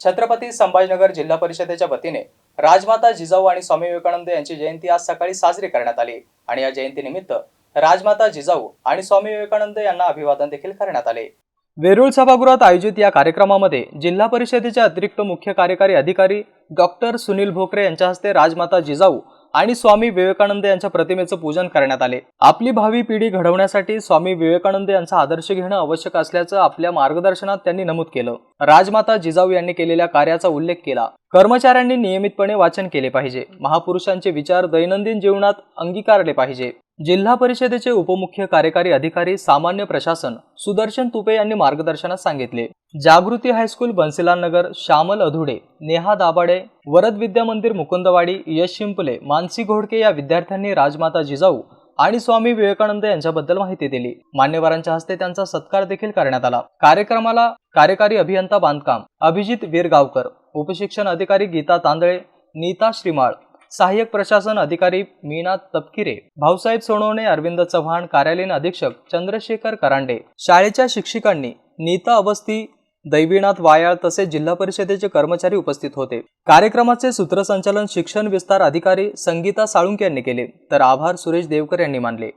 छत्रपती संभाजीनगर जिल्हा परिषदेच्या वतीने राजमाता जिजाऊ आणि स्वामी विवेकानंद यांची जयंती आज सकाळी साजरी करण्यात आली. आणि या जयंतीनिमित्त राजमाता जिजाऊ आणि स्वामी विवेकानंद यांना अभिवादन देखील करण्यात आले. वेरूळ सभागृहात आयोजित या कार्यक्रमामध्ये जिल्हा परिषदेचे अतिरिक्त मुख्य कार्यकारी अधिकारी डॉक्टर सुनील भोकरे यांच्या हस्ते राजमाता जिजाऊ आणि स्वामी विवेकानंद यांच्या प्रतिमेचं पूजन करण्यात आले. आपली भावी पिढी घडवण्यासाठी स्वामी विवेकानंद यांचा आदर्श घेणं आवश्यक असल्याचं आपल्या मार्गदर्शनात त्यांनी नमूद केलं. राजमाता जिजाऊ यांनी केलेल्या कार्याचा उल्लेख केला. कर्मचाऱ्यांनी नियमितपणे वाचन केले पाहिजे. महापुरुषांचे विचार दैनंदिन जीवनात अंगीकारले पाहिजे. जिल्हा परिषदेचे उपमुख्य कार्यकारी अधिकारी सामान्य प्रशासन सुदर्शन तुपे यांनी मार्गदर्शनात सांगितले. जागृती हायस्कूल बन्सिलानगर श्यामल अधुडे नेहा दाभाडे वरद विद्या मंदिर मुकुंदवाडी यश शिंपले मानसी घोडके या विद्यार्थ्यांनी राजमाता जिजाऊ आणि स्वामी विवेकानंद यांच्याबद्दल माहिती दिली. मान्यवरांच्या हस्ते त्यांचा सत्कार देखील करण्यात आला. कार्यक्रमाला कार्यकारी अभियंता बांधकाम अभिजित वीरगावकर उपशिक्षण अधिकारी गीता तांदळे नीता श्रीमाळ सहाय्यक प्रशासन अधिकारी मीना तपकिरे भाऊसाहेब सोनवणे अरविंद चव्हाण कार्यालयीन अधीक्षक चंद्रशेखर करांडे शाळेच्या शिक्षिकांनी नीता अवस्थी दैवीनाथ वायाळ तसेच जिल्हा परिषदेचे कर्मचारी उपस्थित होते. कार्यक्रमाचे सूत्रसंचालन शिक्षण विस्तार अधिकारी संगीता साळुंके यांनी केले. तर आभार सुरेश देवकर यांनी मानले.